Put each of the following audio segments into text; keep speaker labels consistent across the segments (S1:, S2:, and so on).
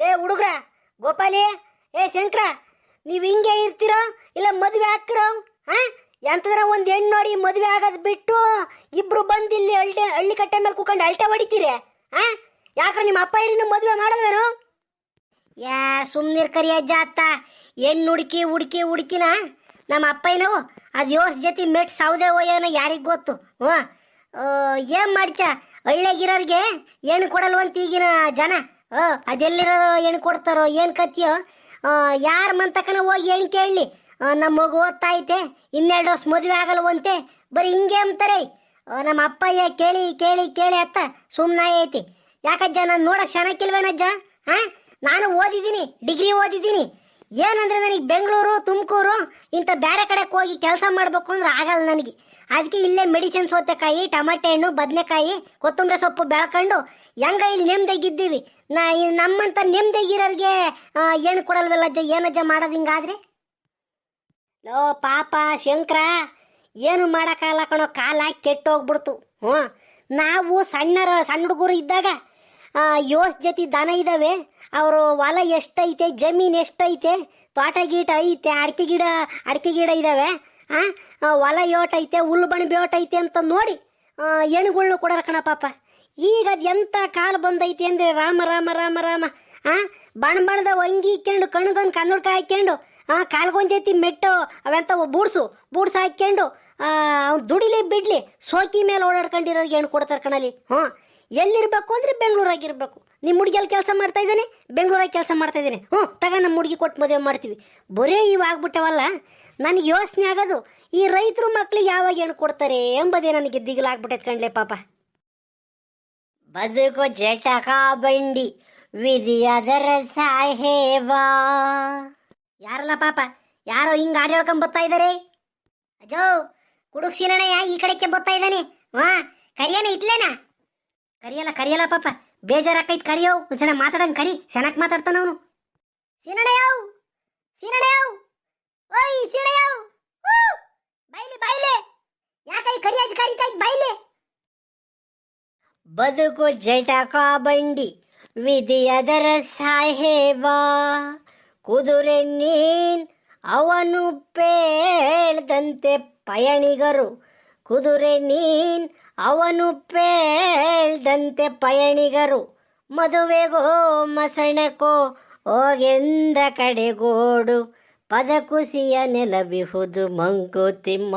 S1: ಲೇ ಹುಡುಗ್ರ, ಗೋಪಾಲಿ, ಏ ಶಂಕರ, ನೀವು ಹಿಂಗೆ ಇರ್ತೀರೋ ಇಲ್ಲ ಮದುವೆ ಹಾಕ್ತಿರೋ ಹಾ? ಎಂತದ್ರ ಒಂದು ಹೆಣ್ಣು ನೋಡಿ ಮದುವೆ ಆಗೋದು ಬಿಟ್ಟು ಇಬ್ರು ಬಂದು ಇಲ್ಲಿ ಹಳ್ಳಿ ಹಳ್ಳಿ ಕಟ್ಟೆ ಮೇಲೆ ಕೂಕೊಂಡು ಅಳ್ಟೆ ಹೊಡಿತೀರಿ, ಹಾ? ಯಾಕ್ರೆ ನಿಮ್ಮ ಅಪ್ಪ ಇರಿ ಮದುವೆ ಮಾಡಲ್ವೇನು? ಯಾ, ಸುಮ್ನಿರ್ ಕರಿಯ ಜಾತ ಹೆಣ್ಣು ಹುಡುಕಿ ಹುಡುಕಿ, ಹುಡುಕಿನ ನಮ್ಮ ಅಪ್ಪಯ್ಯನವು ಅದು ಯೋಸ್ ಜೊತೆ ಮೆಟ್ ಸೌದೆ ಒಯ್ಯೋನ ಯಾರಿಗೆ ಗೊತ್ತು, ಹ್ಞೂ? ಏನು ಮಾಡ್ತಾ ಹಳ್ಳಿಯಾಗಿರೋರಿಗೆ ಏನು ಕೊಡಲ್ವಂತ ಈಗಿನ ಜನ. ಅದೆಲ್ಲಿರೋ ಹೆಣ್ ಕೊಡ್ತಾರೋ, ಏನು ಕತ್ತಿಯೋ ಯಾರ ಮಂತಕನ ಹೋಗಿ ಹೆಣ್ ಕೇಳಲಿ? ನಮ್ಮ ಮಗು ಓದ್ತಾ ಐತೆ, ಇನ್ನೆರಡು ವರ್ಷ ಮದುವೆ ಆಗಲ್ವಂತೆ, ಬರೀ ಹಿಂಗೆ ಅಂತಾರೆ. ನಮ್ಮ ಅಪ್ಪಯ್ಯ ಕೇಳಿ ಕೇಳಿ ಕೇಳಿ ಅತ್ತ ಸುಮ್ಮನೆ ಐತಿ. ಯಾಕಜ್ಜ, ನಾನು ನೋಡಕ್ ಚೆನ್ನಾಗಿಲ್ವೇನಜ್ಜ? ಹಾ ನಾನು ಓದಿದ್ದೀನಿ, ಡಿಗ್ರಿ ಓದಿದ್ದೀನಿ. ಏನಂದ್ರೆ ನನಗೆ ಬೆಂಗಳೂರು, ತುಮಕೂರು, ಇಂಥ ಬೇರೆ ಕಡೆಗೆ ಹೋಗಿ ಕೆಲಸ ಮಾಡಬೇಕು ಅಂದ್ರೆ ಆಗಲ್ಲ ನನಗೆ. ಅದಕ್ಕೆ ಇಲ್ಲೇ ಮೆಡಿಸಿನ್ ಸೌತೆಕಾಯಿ, ಟಮಾಟೆ ಹಣ್ಣು, ಬದನೆಕಾಯಿ, ಕೊತ್ತಂಬರಿ ಸೊಪ್ಪು ಬೆಳ್ಕೊಂಡು ಹೆಂಗ ಇಲ್ಲಿ ನೆಮ್ಮದಿಯಾಗಿದ್ದೀವಿ ನಾ ನಮ್ಮಂತ ನೆಮ್ಮದಿಗಿರೋರಿಗೆ ಏನು ಕೊಡಲ್ವಲ್ಲ ಅಜ್ಜ? ಏನಜ್ಜ ಮಾಡೋದು ಹಿಂಗಾದ್ರೆ? ಲೋ ಪಾಪ ಶಂಕರ, ಏನು ಮಾಡೋಕ್ಕಾಗಲ್ಲ ಕಣೋ, ಕಾಲ ಕೆಟ್ಟೋಗ್ಬಿಡ್ತು. ಹ್ಞೂ. ನಾವು ಸಣ್ಣರ, ಸಣ್ಣ ಹುಡುಗರು ಇದ್ದಾಗ ಯೋಸ್ ಜೊತೆ ದನ ಇದ್ದಾವೆ ಅವರು ಹೊಲ ಎಷ್ಟೈತೆ, ಜಮೀನು ಎಷ್ಟೈತೆ, ತೋಟ ಗೀಟ ಐತೆ, ಅಡಿಕೆ ಗಿಡ ಅಡಿಕೆ ಗಿಡ ಇದ್ದಾವೆ ಹಾಂ ಹೊಲ ಯೋಟೈತೆ ಹುಲ್ಲು ಬಣ್ಣ ಯೋಟೈತೆ ಅಂತ ನೋಡಿ ಹೆಣ್ಗಳ್ನು ಕೊಡೋರು ಕಣ ಪಾಪ. ಈಗ ಎಂಥ ಕಾಲ ಬಂದೈತಿ ಅಂದ್ರೆ ರಾಮ ರಾಮ ರಾಮ ರಾಮ. ಆ ಬಣ ಬಣದ ಅಂಗಿ ಇಕ್ಕೊಂಡು, ಕಣ್ಗೊಂದು ಕನ್ನಡಕ ಹಾಕ್ಕೊಂಡು ಆ ಕಾಲ್ಗೊಂಜೈತಿ ಜೊತೆ ಮೆಟ್ಟು, ಅವೆಂತ ಬೂಡ್ಸು, ಬೂಡ್ಸ್ ಹಾಕ್ಕೊಂಡು ಅವ್ನು ದುಡಿಲಿ, ಬಿಡ್ಲಿ, ಸೋಕಿ ಮೇಲೆ ಓಡಾಡ್ಕೊಂಡಿರೋರಿಗೆ ಹೆಣ್ಣು ಕೊಡ್ತಾರೆ ಕಣಲಿ ಹ್ಞೂ. ಎಲ್ಲಿರ್ಬೇಕು ಅಂದ್ರೆ ಬೆಂಗಳೂರಾಗಿರ್ಬೇಕು. ನಿಮ್ಮ ಹುಡುಗಿಯಲ್ಲಿ ಕೆಲಸ ಮಾಡ್ತಾ ಇದ್ದಾನೆ, ಬೆಂಗಳೂರಾಗಿ ಕೆಲಸ ಮಾಡ್ತಾ ಇದ್ದಾನೆ. ಹ್ಞೂ, ತಗ ನಮ್ಮ ಹುಡುಗಿ ಕೊಟ್ಟು ಮದುವೆ ಮಾಡ್ತೀವಿ. ಬರೇ ಇವು ಆಗ್ಬಿಟ್ಟವಲ್ಲ, ನನಗೆ ಯೋಚನೆ ಆಗೋದು, ಈ ರೈತರು ಮಕ್ಳಿಗೆ ಯಾವಾಗ ಹೆಣ್ಣು ಕೊಡ್ತಾರೆ ಎಂಬುದೇ ನನಗೆ ದಿಗಿಲಾಗ್ಬಿಟ್ಟೈತೆ ಕಣ್ಲೆ ಪಾಪ. ಬದುಕು ಜಟಕ ಬಂಡಿ, ವಿಧಿಯದರ ಸಾಹೇಬಾ. ಯಾರಲ್ಲ ಪಾಪ? ಯಾರೋ ಹಿಂಗ ಆಡಿ ಹೇಳ್ಕೊಂಡ್ ಇದಾರೆ? ಅಜೋ ಕುಡುಕ್ ಸೀನಣ್ಣಯ್ಯ ಈ ಕಡೆಕ್ಕೆ ಬರ್ತಾ ಇದ್ದಾನೆ. ವಾ, ಕರಿಯನ ಇಟ್ಲೇನ? ಕರಿಯಲ್ಲ ಕರಿಯಲ್ಲ ಪಾಪ. ಬೇಜಾರಾಕೈತ್ ಕರಿಯೋ. ಸಣ್ಣ ಮಾತಾಡಂಗ್ ಕರಿ. ಚೆನ್ನಾಗ್ ಮಾತಾಡ್ತಾನ ಅವನು. ಸೀನಣ್ಣಯ್ಯವ್ ಸೀನಣ್ಣಯ್ಯವ್ ಓಯ್ ಸೀನಣ್ಣಯ್ಯವ್ ಬದುಕು ಜಟಕ ಬಂಡಿ ವಿಧಿಯದರ ಸಾಹೇಬ. ಕುದುರೆ ನೀನ್ ಅವನು ಪೇಳ್ದಂತೆ ಪಯಣಿಗರು. ಕುದುರೆ ನೀನ್ ಅವನು ಪೇಳ್ದಂತೆ ಪಯಣಿಗರು. ಮದುವೆಗೋ ಮಸಣಕೋ, ಹೋಗೆಂದ ಕಡೆಗೋಡು. ಪದಕುಸಿಯ ನೆಲಬಿಹುದು ಮಂಕುತಿಮ್ಮ.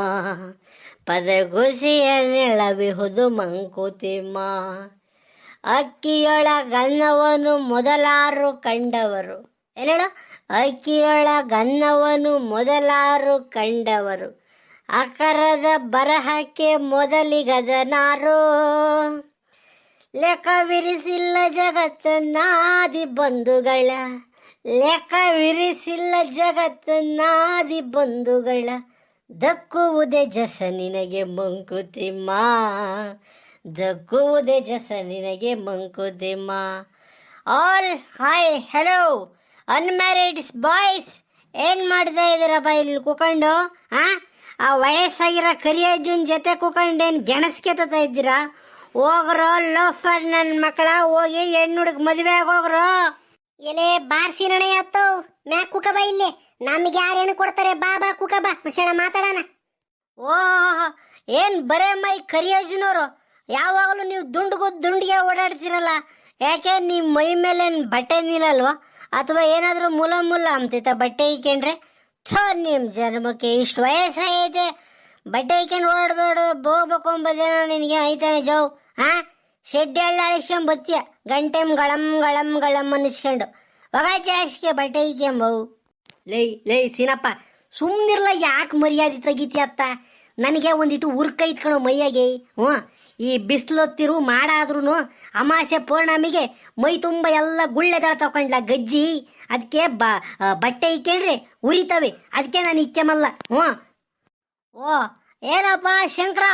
S1: ಪದಕುಸಿಯ ನೆಲಬಿಹುದು ಮಂಕುತಿಮ್ಮ ಅಕ್ಕಿಯೊಳಗನ್ನವನು ಮೊದಲಾರು ಕಂಡವರು. ಎಲ್ಲ ಅಕ್ಕಿಯೊಳ ಗನ್ನವನು ಮೊದಲಾರು ಕಂಡವರು. ಅಕರದ ಬರಹಕ್ಕೆ ಮೊದಲಿಗದನಾರು. ಲೆಕ್ಕವಿರಿಸಿಲ್ಲ ಜಗತ್ತನ್ನಾದಿ ಬಂಧುಗಳ. ಲೆಕ್ಕವಿರಿಸಿಲ್ಲ ಜಗತ್ತನ್ನಾದಿ ಬಂಧುಗಳ. ದಕ್ಕುವುದೇ ಜಸ ನಿನಗೆ ಮಂಕುತಿಮ್ಮ. ದಕ್ಕುವುದೇ ಜಸ ನಿನಗೆ Mankuthimma. All hi hello unmarrieds boys ಏನು ಮಾಡ್ತಾ ಇದ್ದೀರಪ್ಪ ಇಲ್ಲಿ ಕುಕೊಂಡು, ಆ? ಆ ವಯಸ್ಸಾಗಿರೋ ಕರಿಯಜ್ಜನ ಜೊತೆ ಕೂಕೊಂಡೇನು ಗೆಣಸ್ಕೆತ್ತ ಇದ್ದೀರಾ? ಹೋಗ್ರೋ ಲೋಫರ್ ನನ್ನ ಮಕ್ಕಳ, ಹೋಗಿ ಹೆಣ್ಣು ಹುಡುಗ ಮದುವೆ ಆಗೋಗ್ರೋ ಎಲೆ ಬಾರ್ಸಿ ನಣೆ ಅತ್ತೋ ಮ್ಯಾಕ್ ಕುಕ ಇಲ್ಲೇ ಇಲ್ಲಿ. ನಮಗೆ ಯಾರು ಹೆಣ್ಣು ಕೊಡ್ತಾರೆ? ಬಾ ಬಾ, ಕುಕ, ಬಾ. ಮಸಣ ಮಾತಾಡೋಣ. ಓ ಏನ್ ಬರೇ ಮೈ ಕರಿಯೋಜನವರು ಯಾವಾಗಲೂ ನೀವು ದುಂಡುಗು ದುಂಡಿಗೆ ಓಡಾಡ್ತಿರಲ್ಲ? ಯಾಕೆ ನಿಮ್ಮ ಮೈ ಮೇಲೆ ಬಟ್ಟೆ ನಿಲ್ಲಲ್ವ? ಅಥವಾ ಏನಾದರೂ ಮುಲ ಮುಲ ಅಂತಿತ್ತ ಬಟ್ಟೆ ಇಕ್ಕೊಂಡ್ರೆ ಛೋ ನಿಮ್ಮ ಜನ್ಮಕ್ಕೆ ಇಷ್ಟು ವಯಸ್ಸಾಗೈತೆ ಬಟ್ಟೆ ಇಕ್ಕೊಂಡು ಓಡಾಡ್ಬೇಡ ಹೋಗ್ಬೇಕು ಅಂಬೋದೇನೋ ನಿನಗೆ ಐತಾನೆ ಜವ್ ಹಾಂ ಶೆಡ್ಡಿ ಹಳ್ಳ ಅಳಿಸ್ಕೊಂಡ್ ಬತ್ತಿಯ ಗಂಟೆಮ್, ಗಳಂ ಗಳಂ ಗಳಂ ಅನ್ನಿಸ್ಕೊಂಡು. ಒಗಾಯ್ತೆ ಹಾಸಿಗೆ ಬಟ್ಟೆ ಇಕ್ಕೊಂಬವು ಲೈ ಲೈ ಸೀನಪ್ಪ ಸುಮ್ಮನಿರ್ಲ ಯಾಕೆ ಮರ್ಯಾದೆ ತೆಗಿತಿ ಅತ್ತ? ನನಗೆ ಒಂದಿಟ್ಟು ಉರ್ಕ ಇಟ್ಕೊಳೋ ಮೈಯಾಗೆ, ಹ್ಞೂ? ಈ ಬಿಸಿಲೊತ್ತಿರು ಮಾಡಾದ್ರೂ ಅಮಾಸೆ ಪೌರ್ಣಮಿಗೆ ಮೈ ತುಂಬ ಎಲ್ಲ ಗುಳ್ಳೆದಳ ತಗೊಂಡ್ಲ ಗಜ್ಜಿ. ಅದಕ್ಕೆ ಬ ಬಟ್ಟೆ ಇಕ್ಕೇಳ್ರಿ, ಉರಿತವೆ. ಅದಕ್ಕೆ ನಾನು ಇಕ್ಕೆಮಲ್ಲ ಹ್ಞೂ? ಓ, ಏನಪ್ಪ ಶಂಕರ?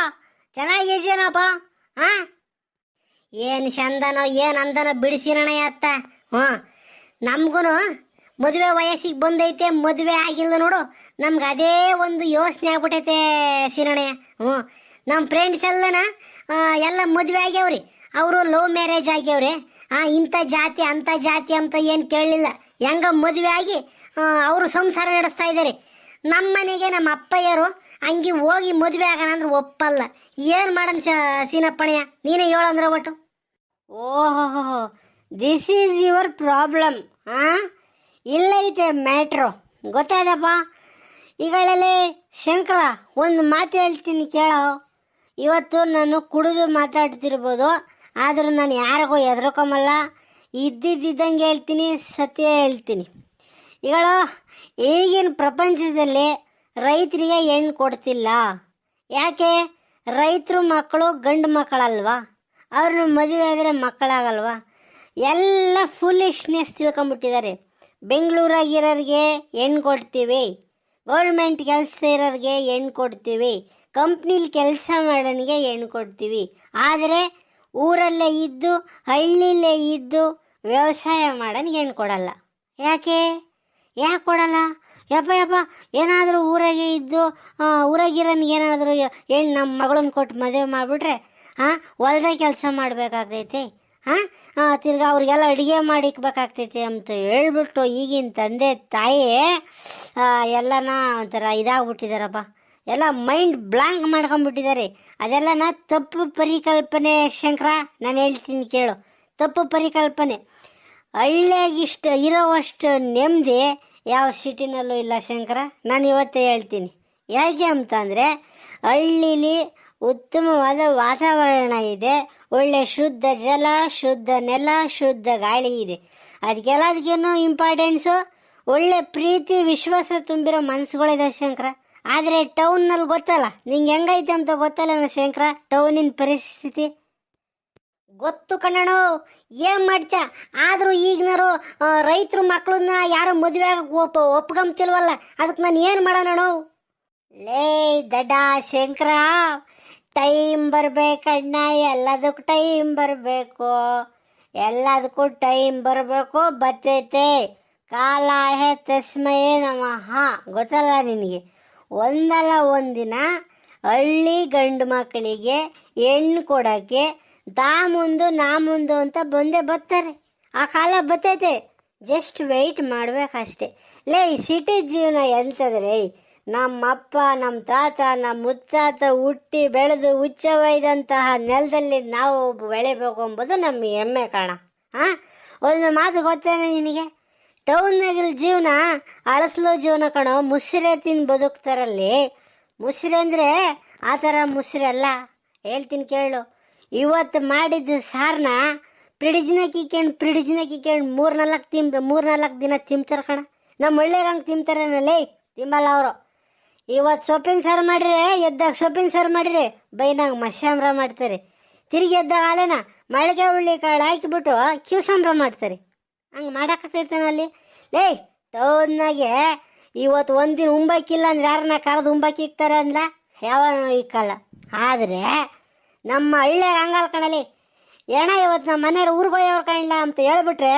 S1: ಚೆನ್ನಾಗಿದ್ದೀನಪ್ಪ ಹಾಂ ಏನು ಚಂದನೋ, ಏನು ಅಂದನೋ ಬಿಡಿಸಿರಣ ಅತ್ತ, ಹ್ಞೂ? ನಮಗೂ ಮದುವೆ ವಯಸ್ಸಿಗೆ ಬಂದೈತೆ, ಮದುವೆ ಆಗಿಲ್ಲ ನೋಡು. ನಮ್ಗೆ ಅದೇ ಒಂದು ಯೋಚನೆ ಆಗ್ಬಿಟ್ಟೈತೆ ಸಿನಣೆ ಹ್ಞೂ. ನಮ್ಮ ಫ್ರೆಂಡ್ಸ್ ಎಲ್ಲನ ಎಲ್ಲ ಮದುವೆ ಆಗ್ಯಾವ್ರಿ. ಅವರು ಲವ್ ಮ್ಯಾರೇಜ್ ಆಗ್ಯಾವ್ರಿ. ಹಾಂ ಇಂಥ ಜಾತಿ, ಅಂಥ ಜಾತಿ ಅಂತ ಏನು ಕೇಳಲಿಲ್ಲ ಹೆಂಗ ಮದುವೆ ಆಗಿ ಅವರು ಸಂಸಾರ ನಡೆಸ್ತಾ ಇದ್ದಾರೆ ನಮ್ಮ ಮನೆಗೆ ನಮ್ಮ ಅಪ್ಪಯ್ಯರು ಹಂಗೆ ಹೋಗಿ ಮದುವೆ ಆಗೋಣ ಅಂದ್ರೆ ಒಪ್ಪಲ್ಲ. ಏನು ಮಾಡೋಣ ಸೀನಪ್ಪಣೆಯ ನೀನೇ ಹೇಳಂದ್ರೆ ಒಟ್ಟು. ಓಹೋ ದಿಸ್ ಈಸ್ ಯುವರ್ ಪ್ರಾಬ್ಲಮ್ ಹಾಂ ಇಲ್ಲೈತೆ ಮ್ಯಾಟ್ರು. ಗೊತ್ತಾದಪ್ಪ ಈಗಳಲ್ಲಿ ಶಂಕರ ಒಂದು ಮಾತು ಹೇಳ್ತೀನಿ ಕೇಳೋ. ಇವತ್ತು ನಾನು ಕುಡಿದು ಮಾತಾಡ್ತಿರ್ಬೋದು, ಆದರೂ ನಾನು ಯಾರಿಗೂ ಹೆದರ್ಕೊಂಬಲ್ಲ ಇದ್ದಿದ್ದಂಗೆ ಹೇಳ್ತೀನಿ, ಸತ್ಯ ಹೇಳ್ತೀನಿ. ಈಗಳು ಈಗಿನ ಪ್ರಪಂಚದಲ್ಲಿ ರೈತರಿಗೆ ಹೆಣ್ಣು ಕೊಡ್ತಿಲ್ಲ. ಯಾಕೆ? ರೈತರು ಮಕ್ಕಳು ಗಂಡು ಮಕ್ಕಳಲ್ವಾ? ಅವ್ರನ್ನ ಮದುವೆ ಆದರೆ ಮಕ್ಕಳಾಗಲ್ವಾ? ಎಲ್ಲ ಫುಲಿಶ್ನೆಸ್ ತಿಳ್ಕೊಂಬಿಟ್ಟಿದ್ದಾರೆ ಬೆಂಗಳೂರಾಗಿರೋರಿಗೆ ಹೆಣ್ಣು ಕೊಡ್ತೀವಿ. ಗೌರ್ಮೆಂಟ್ ಕೆಲಸ ಇರೋರಿಗೆ ಹೆಣ್ಣು ಕೊಡ್ತೀವಿ. ಕಂಪ್ನೀಲಿ ಕೆಲಸ ಮಾಡೋನಿಗೆ ಹೆಣ್ಣು ಕೊಡ್ತೀವಿ. ಆದರೆ ಊರಲ್ಲೇ ಇದ್ದು, ಹಳ್ಳಿಲೇ ಇದ್ದು ವ್ಯವಸಾಯ ಮಾಡೋನಿಗೆ ಹೆಣ್ಣು ಕೊಡಲ್ಲ. ಯಾಕೆ? ಯಾಕೆ ಕೊಡಲ್ಲ? ಯಪ್ಪ ಯಪ್ಪ, ಏನಾದರೂ ಊರಾಗೆ ಇದ್ದು ಊರಾಗಿರೋನಿಗೆ ಏನಾದರೂ ಹೆಣ್ಣು ನಮ್ಮ ಮಗಳನ್ನ ಕೊಟ್ಟು ಮದುವೆ ಮಾಡಿಬಿಟ್ರೆ ಹಾಂ ಹೊಲ್ದಾಗ ಕೆಲಸ ಮಾಡಬೇಕಾಗ್ತೈತೆ. ಹಾಂ ತಿರ್ಗಿ ಅವ್ರಿಗೆಲ್ಲ ಅಡುಗೆ ಮಾಡಿಕ್ಬೇಕಾಗ್ತೈತಿ ಅಂತ ಹೇಳ್ಬಿಟ್ಟು ಈಗಿನ ತಂದೆ ತಾಯಿ ಎಲ್ಲನ ಒಂಥರ ಇದಾಗ್ಬಿಟ್ಟಿದಾರಪ್ಪ. ಎಲ್ಲ ಮೈಂಡ್ ಬ್ಲಾಂಕ್ ಅದೆಲ್ಲ ನಾ ತಪ್ಪು ಪರಿಕಲ್ಪನೆ ಶಂಕರ, ನಾನು ಹೇಳ್ತೀನಿ ಕೇಳು. ತಪ್ಪು ಪರಿಕಲ್ಪನೆ. ಹಳ್ಳಿಯಾಗಿಷ್ಟು, ಇರೋವಷ್ಟು ನೆಮ್ಮದಿ ಯಾವ ಸಿಟಿನಲ್ಲೂ ಇಲ್ಲ ಶಂಕರ. ನಾನು ಇವತ್ತೇ ಹೇಳ್ತೀನಿ. ಯಾಕೆ ಅಂತಂದರೆ ಹಳ್ಳೀಲಿ ಉತ್ತಮವಾದ ವಾತಾವರಣ ಇದೆ. ಒಳ್ಳೆ ಶುದ್ಧ ಜಲ, ಶುದ್ಧ ನೆಲ, ಶುದ್ಧ ಗಾಳಿ ಇದೆ. ಅದಕ್ಕೆಲ್ಲದಕ್ಕೇನು ಇಂಪಾರ್ಟೆನ್ಸು ಒಳ್ಳೆ ಪ್ರೀತಿ, ವಿಶ್ವಾಸ ತುಂಬಿರೋ ಮನಸ್ಸುಗಳಿದೆ ಶಂಕರ. ಆದರೆ ಟೌನ್ನಲ್ಲಿ ಗೊತ್ತಲ್ಲ, ನಿಂಗೆ ಹೆಂಗೈತೆ ಅಂತ ಗೊತ್ತಲ್ಲ ಶಂಕರ? ಟೌನಿನ ಪರಿಸ್ಥಿತಿ. ಗೊತ್ತು ಕಣ್ಣಣ್ಣು ಏನ್ ಮಾಡ್ಚ ಆದರೂ ಈಗಿನರು ರೈತರು ಮಕ್ಕಳನ್ನ ಯಾರು ಮದುವೆ ಒಪ್ಪ ಒಪ್ಕೊಂತಿಲ್ವಲ್ಲ ಅದಕ್ಕೆ ನಾನು ಏನು ಮಾಡೋಣ ಲೇ ದಡ್ಡ ಶಂಕರ! ಟೈಮ್ ಬರಬೇಕಣ್ಣ ಎಲ್ಲದಕ್ಕೂ ಟೈಮ್ ಬರಬೇಕು. ಎಲ್ಲದಕ್ಕೂ ಟೈಮ್ ಬರಬೇಕು, ಬರ್ತೈತೆ. ಕಾಲ ಹೇ ತಸ್ಮಯೇ ನಮಃ. ಗೊತ್ತಲ್ಲ ನಿನಗೆ? ಒಂದಲ್ಲ ಒಂದಿನ ಹಳ್ಳಿ ಗಂಡು ಮಕ್ಕಳಿಗೆ ಹೆಣ್ಣು ಕೊಡೋಕ್ಕೆ ದಾ ಮುಂದು, ನಾ ಮುಂದು ಅಂತ ಬಂದೇ ಬರ್ತಾರೆ. ಆ ಕಾಲ ಬರ್ತೈತೆ. ಜಸ್ಟ್ ವೆಯ್ಟ್ ಮಾಡ್ಬೇಕಷ್ಟೆ. ಲೇ ಸಿಟಿ ಜೀವನ ಎಂತದ್ರೆ? ನಮ್ಮಪ್ಪ ನಮ್ಮ ತಾತ ನಮ್ಮ ಮುತ್ತಾತ ಹುಟ್ಟಿ ಬೆಳೆದು ಉಚ್ಚವೈದಂತಹ ನೆಲದಲ್ಲಿ ನಾವು ಬೆಳಿಬೇಕು ಎಂಬುದು ನಮ್ಮ ಹೆಮ್ಮೆ ಕಾಣ. ಹಾಂ ಒಂದು ಮಾತು ಗೊತ್ತೇನೆ ನಿನಗೆ? ಟೌನ್ನಾಗಿಲ್ಲ ಜೀವನ, ಅಳಸ್ಲೋ ಜೀವನ ಕಣೋ, ಮುಸ್ರೆ ತಿಂದು ಬದುಕ್ತಾರಲ್ಲಿ. ಮುಸ್ರೆ ಅಂದರೆ ಆ ಥರ ಮುಸ್ರೆ ಅಲ್ಲ. ಹೇಳ್ತೀನಿ ಕೇಳು. ಇವತ್ತು ಮಾಡಿದ ಸಾರನ್ನ ಫ್ರಿಡ್ಜ್ನ ಕಿಕ್ಕೊಂಡು ಫ್ರಿಡ್ಜ್ನ ಕಿಕ್ಕೊಂಡು ಮೂರು ನಾಲ್ಕು ತಿಮ್ ಮೂರು ನಾಲ್ಕು ದಿನ ತಿಂತಾರೆ ಕಣ. ನಮ್ಮ ಒಳ್ಳೆಯ ಹಂಗೆ ತಿಂತಾರೇನಲ್ಲೇ ತಿಂಬಲ್ಲ ಅವರು. ಇವತ್ತು ಸೊಪ್ಪಿನ ಸಾರು ಮಾಡಿದ್ರೆ ಎದ್ದಾಗ ಸೊಪ್ಪಿನ ಸಾರು ಮಾಡಿದ್ರೆ ಬೈನಾಗ ಮಶ್ಯಾಂಬ್ರ ಮಾಡ್ತಾರೆ. ತಿರುಗಿ ಎದ್ದಾಗ ಅಲೆನ ಮಳಿಗೆ ಹುಳ್ಳಿ ಕಾಳು ಹಾಕಿಬಿಟ್ಟು ಕ್ಯೂಸಾಂಬ್ರ ಮಾಡ್ತಾರೆ. ಹಂಗೆ ಮಾಡೋಕ್ಕಾಗ್ತೈತೇನಲ್ಲಿ ಲೇ ಟೌನ್ನಾಗೆ ಇವತ್ತು ಒಂದಿನ ಉಂಬಾಕಿಲ್ಲ ಅಂದ್ರೆ ಯಾರನ್ನ ಕರೆದು ಉಂಬಕ್ಕೆ ಇಕ್ತಾರೆ ಅಂದ ಯಾವ ಇಕ್ಕಲ್ಲ ಆದರೆ ನಮ್ಮ ಹಳ್ಳಿ ಹಂಗಲ್ ಕಣಲಿ ಏಣ ಇವತ್ತು ನಮ್ಮ ಮನೆಯವ್ರು ಊರಿಗೆ ಹೋಯವ್ರು ಕಾಣಲ್ಲ ಅಂತ ಹೇಳ್ಬಿಟ್ರೆ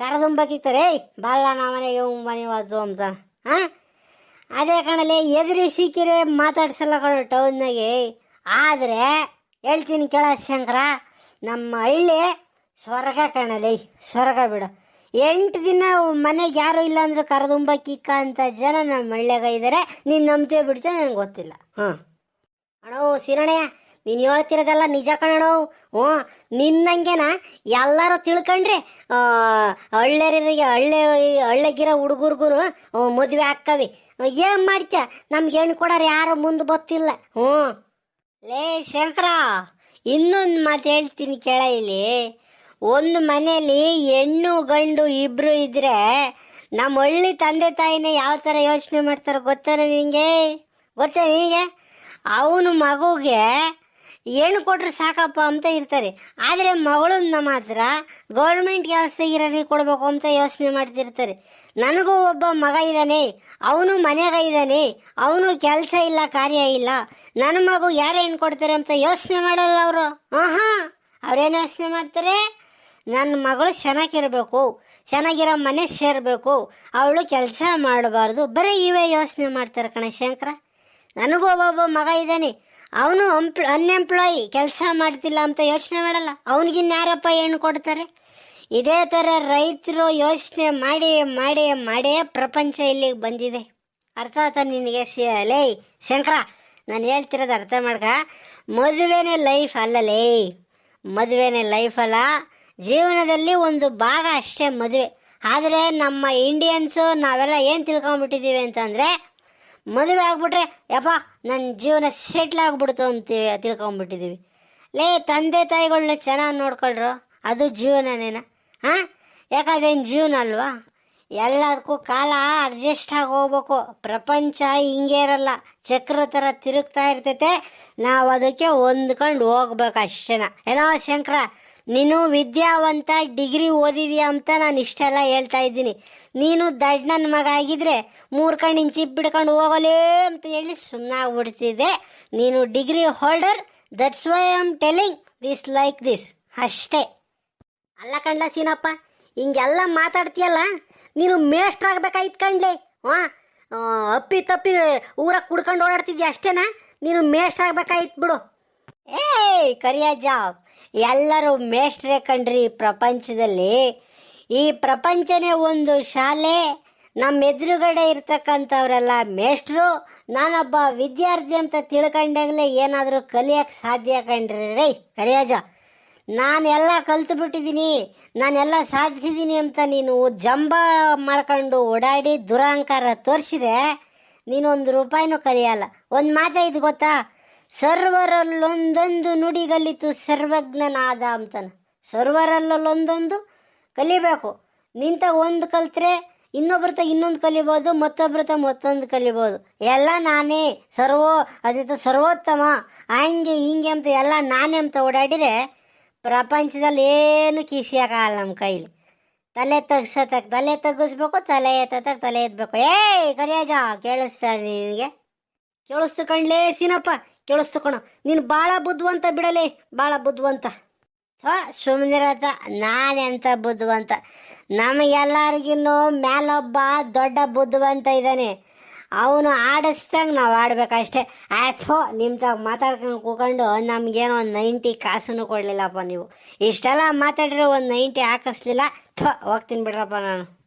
S1: ಕರೆದು ಉಂಬಕ್ಕೆ ಇಕ್ತಾರೆ. ಏಯ್ ಬಾಳ ನಮ್ಮ ಮನೆಗೆ ಉಂಬನಿ ಇವತ್ತು ಅಂತ ಹಾಂ? ಅದೇ ಕಣಲೆ ಎದುರಿ ಸಿಕ್ಕಿರೆ ಮಾತಾಡ್ಸಲ್ಲ ಕಣ ಟೌನ್ನಾಗೆ ಆದರೆ ಹೇಳ್ತೀನಿ ಕೇಳ ಶಂಕರ ನಮ್ಮ ಹಳ್ಳಿ ಸ್ವರ್ಗ ಕಣಲೆ ಸ್ವರ್ಗ ಬಿಡು. ಎಂಟು ದಿನ ಮನೆಗೆ ಯಾರು ಇಲ್ಲ ಅಂದ್ರೆ ಕರೆದುಂಬಕ್ಕಿಕ್ಕ ಅಂತ ಜನ ನಮ್ಮ ಹಳ್ಳಿಯಾಗ ಇದ್ದಾರೆ ನೀನು ನಂಬ್ತೀವಿ ಬಿಡ್ತೋ ನನಗೆ ಗೊತ್ತಿಲ್ಲ. ಹಾಂ. ಅಣ್ಣ ಸಿರಣಯ್ಯ ನೀನು ಹೇಳ್ತಿರೋದೆಲ್ಲ ನಿಜ ಕಣೋ ಹ್ಞೂ, ನಿನ್ನಂಗೆನ? ಎಲ್ಲರೂ ತಿಳ್ಕೊಂಡ್ರೆ ಹಳ್ಳೆರಿಗೆ ಹಳ್ಳೆ, ಹಳ್ಳೆಗಿರೋ ಹುಡುಗರ್ಗು ಮದುವೆ ಹಾಕ್ಕವಿ ಏನು ಮಾಡ್ತ ನಮ್ಗೆ ಹೆಣ್ಣು ಕೊಡೋರು ಯಾರು ಮುಂದೆ ಗೊತ್ತಿಲ್ಲ ಹ್ಞೂ. ಲೇ, ಶಂಕರ, ಇನ್ನೊಂದು ಮಾತು ಹೇಳ್ತೀನಿ ಕೇಳ ಇಲ್ಲಿ. ಒಂದು ಮನೆಯಲ್ಲಿ ಹೆಣ್ಣು, ಗಂಡು ಇಬ್ರು ಇದ್ರೆ ನಮ್ಮ ಹಳ್ಳಿ ತಂದೆ ತಾಯಿನೇ ಯಾವ ಥರ ಯೋಚನೆ ಮಾಡ್ತಾರೆ ಗೊತ್ತಾರ ನಿಂಗೆ? ಗೊತ್ತಾ ನಿನಗೆ ಅವನು ಮಗುಗೆ ಹೆಣ್ಣು ಕೊಟ್ರೆ ಸಾಕಪ್ಪ ಅಂತ ಇರ್ತಾರೆ. ಆದರೆ ಮಗಳನ್ನ ಮಾತ್ರ ಗೌರ್ಮೆಂಟ್ ಕೆಲಸದಾಗಿರೋರಿಗೆ ಕೊಡಬೇಕು ಅಂತ ಯೋಚನೆ ಮಾಡ್ತಿರ್ತಾರೆ. ನನಗೂ ಒಬ್ಬ ಮಗ ಇದ್ದಾನೆ, ಅವನು ಮನೆಗೆ ಇದ್ದಾನೆ, ಅವನು ಕೆಲಸ ಇಲ್ಲ, ಕಾರ್ಯ ಇಲ್ಲ, ನನ್ನ ಮಗು ಯಾರೇನು ಕೊಡ್ತಾರೆ ಅಂತ ಯೋಚನೆ ಮಾಡಲ್ಲ ಅವರು. ಹಾಂ ಅವ್ರೇನು ಯೋಚನೆ ಮಾಡ್ತಾರೆ? ನನ್ನ ಮಗಳು ಚೆನ್ನಾಗಿರಬೇಕು, ಚೆನ್ನಾಗಿರೋ ಮನೆ ಸೇರಬೇಕು, ಅವಳು ಕೆಲಸ ಮಾಡಬಾರ್ದು, ಬರೀ ಇವೇ ಯೋಚನೆ ಮಾಡ್ತಾರೆ ಕಣ ಶಂಕರ. ನನಗೂ ಒಬ್ಬೊಬ್ಬ ಮಗ ಇದ್ದಾನೆ ಅವನು ಅನ್ಎಂಪ್ಲಾಯಿ ಕೆಲಸ ಮಾಡ್ತಿಲ್ಲ ಅಂತ ಯೋಚನೆ ಮಾಡಲ್ಲ. ಅವನಿಗಿನ್ನ ಯಾರಪ್ಪ ಹೆಣ್ಣು ಕೊಡ್ತಾರೆ? ಇದೇ ಥರ ರೈತರು ಯೋಚನೆ ಮಾಡಿ ಮಾಡಿ, ಮಾಡೇ ಪ್ರಪಂಚ ಇಲ್ಲಿಗೆ ಬಂದಿದೆ. ಅರ್ಥ ಆಯ್ತಾ ನಿನಗೆ ಸಿ, ಲೇ, ಶಂಕರ, ನಾನು ಹೇಳ್ತಿರೋದು ಅರ್ಥ ಮಾಡ್ಕ. ಮದುವೆನೇ ಲೈಫ್ ಅಲ್ಲ ಲೇ. ಮದುವೆನೇ ಲೈಫ್ ಅಲ್ಲ. ಜೀವನದಲ್ಲಿ ಒಂದು ಭಾಗ ಅಷ್ಟೇ ಮದುವೆ. ಆದರೆ ನಮ್ಮ ಇಂಡಿಯನ್ಸು ನಾವೆಲ್ಲ ಏನು ತಿಳ್ಕೊಂಬಿಟ್ಟಿದ್ದೀವಿ ಅಂತಂದರೆ ಮದುವೆ ಆಗ್ಬಿಟ್ರೆ, ಯಪ್ಪ ನನ್ನ ಜೀವನ ಸೆಟ್ಲ್ ಆಗ್ಬಿಡ್ತು ಅಂತ ತಿಳ್ಕೊಂಬಿಟ್ಟಿದ್ದೀವಿ ಲೇ, ತಂದೆ ತಾಯಿಗಳನ್ನ ಚೆನ್ನಾಗಿ ನೋಡ್ಕೊಳ್ರು, ಅದು ಜೀವನನೇನ ಹಾಂ? ಯಾಕಂದೇನು ಜೀವನ ಅಲ್ವಾ? ಎಲ್ಲದಕ್ಕೂ ಕಾಲ ಅಡ್ಜಸ್ಟ್ ಆಗಿ ಹೋಗ್ಬೇಕು. ಪ್ರಪಂಚ ಹಿಂಗೆ ಇರಲ್ಲ. ಚಕ್ರ ಥರ ತಿರುಗ್ತಾ ಇರ್ತೈತೆ. ನಾವು ಅದಕ್ಕೆ ಹೊಂದ್ಕೊಂಡು ಹೋಗ್ಬೇಕು ಅಷ್ಟೇನ. ಏನೋ ಶಂಕರ ನೀನು ವಿದ್ಯಾವಂತ, ಡಿಗ್ರಿ ಓದಿದ್ಯಾ ಅಂತ ನಾನು ಇಷ್ಟೆಲ್ಲ ಹೇಳ್ತಾ ಇದ್ದೀನಿ. ನೀನು ದಡ್ ನನ್ನ ಮಗ ಆಗಿದ್ರೆ ಮೂರು ಕಣ್ಣು ಬಿಡ್ಕೊಂಡು ಹೋಗಲೇ ಅಂತ ಹೇಳಿ ಸುಮ್ಮನೆ ಆಗ್ಬಿಡ್ತಿದ್ದೆ. ನೀನು degree holder that's why am telling this like this ಅಷ್ಟೇ. ಅಲ್ಲ ಕಣ್ಲ ಸೀನಪ್ಪ, ಹಿಂಗೆಲ್ಲ ಮಾತಾಡ್ತೀಯಲ್ಲ, ನೀನು ಮೇಷ್ಟ್ರಾಗ್ಬೇಕಾಯ್ತು ಕಣ್ಲೆ, ಹಾಂ? ಅಪ್ಪಿ ತಪ್ಪಿ ಊರಾಗ ಕುಡ್ಕೊಂಡು ಓಡಾಡ್ತಿದ್ಯಾ ಅಷ್ಟೇನಾ? ನೀನು ಮೇಷ್ಟ್ರಾಗ್ಬೇಕಾಯ್ತು ಬಿಡು. ಏಯ್, ಕರಿಯಜ್ಜ. ಎಲ್ಲರೂ ಮೇಷ್ಟ್ರೆ ಕಣ್ರಿ ಪ್ರಪಂಚದಲ್ಲಿ. ಈ ಪ್ರಪಂಚನೇ ಒಂದು ಶಾಲೆ. ನಮ್ಮ ಎದುರುಗಡೆ ಇರ್ತಕ್ಕಂಥವರೆಲ್ಲ ಮೇಷ್ಟ್ರು. ನಾನೊಬ್ಬ ವಿದ್ಯಾರ್ಥಿ ಅಂತ ತಿಳ್ಕೊಂಡಾಗಲೇ ಏನಾದರೂ ಕಲಿಯಕ್ಕೆ ಸಾಧ್ಯ ಕಂಡ್ರಿ, ರೇ, ಕರಿಯಾಜ, ನಾನೆಲ್ಲ ಕಲ್ತು ಬಿಟ್ಟಿದ್ದೀನಿ ನಾನೆಲ್ಲ ಸಾಧಿಸಿದ್ದೀನಿ ಅಂತ ನೀನು ಜಂಬ ಮಾಡ್ಕೊಂಡು ಓಡಾಡಿ ದುರಹಂಕಾರ ತೋರಿಸಿದ್ರೆ ನೀನು ಒಂದು ರೂಪಾಯಿನೂ ಕಲಿಯಲ್ಲ. ಒಂದು ಮಾತೇ ಇದು ಗೊತ್ತಾ? ಸರ್ವರಲ್ಲೊಂದೊಂದು ನುಡಿಗಲಿತು ಸರ್ವಜ್ಞನಾದ ಅಂತನ. ಸರ್ವರಲ್ಲೊಂದೊಂದು ಕಲಿಬೇಕು. ನಿಂತ ಒಂದು ಕಲ್ತ್ರೆ ಇನ್ನೊಬ್ರತ ಇನ್ನೊಂದು ಕಲಿಬೋದು ಮತ್ತೊಬ್ರತ ಮತ್ತೊಂದು ಕಲಿಬೋದು. ಎಲ್ಲ ನಾನೇ. ಸರ್ವೋ ಅದಿತ ಸರ್ವೋತ್ತಮ. ಹಂಗೆ ಹಿಂಗೆ ಅಂತ ಎಲ್ಲ ನಾನೇ ಅಂತ ಓಡಾಡಿದರೆ ಪ್ರಪಂಚದಲ್ಲಿ ಏನು ಕಿಸಿಯಾಗಲ್ಲ ನಮ್ಮ ಕೈಲಿ. ತಲೆ ತಗ್ಸತಕ್ಕ ತಲೆ ತಗ್ಗಿಸ್ಬೇಕು, ತಲೆ ಎತ್ತತಕ್ಕ ತಲೆ ಎತ್ತಬೇಕು ಏಯ್, ಕರಿಯಾಜ, ಕೇಳಿಸ್ತಾ ನಿನಗೆ? ಕೇಳಿಸ್ತು ಕಣ್ಲೇ, ಸೀನಪ್ಪ. ಕೇಳಿಸ್ತು ಕಣ ನೀನು ಭಾಳ ಬುದ್ಧಿವಂತ ಬಿಡಲಿ ಭಾಳ ಬುದ್ಧಿವಂತ. ಹ ಸುಮ್ಮನಿರತ್ತ ನಾನೆಂಥ ಬುದ್ಧಿವಂತ. ನಮಗೆಲ್ಲರಿಗಿನ್ನೂ ಮೇಲೊಬ್ಬ ದೊಡ್ಡ ಬುದ್ಧಿವಂತ ಇದ್ದಾನೆ ಅವನು ಆಡಿಸ್ದಂಗೆ ನಾವು ಆಡ್ಬೇಕಷ್ಟೇ. ಆಯ್ತು ನಿಮ್ಮ ತಾಗ ಮಾತಾಡ್ಕೊಂಡು ಕೂಕೊಂಡು ನಮಗೇನೋ ಒಂದು ನೈಂಟಿ ಕಾಸನ್ನು ಕೊಡಲಿಲ್ಲಪ್ಪ ನೀವು. ಇಷ್ಟೆಲ್ಲ ಮಾತಾಡಿರೋ ಒಂದು ನೈಂಟಿ ಹಾಕಿಸ್ಲಿಲ್ಲ. ಥೋ, ಹೋಗ್ತೀನಿ ಬಿಡ್ರಪ್ಪ ನಾನು.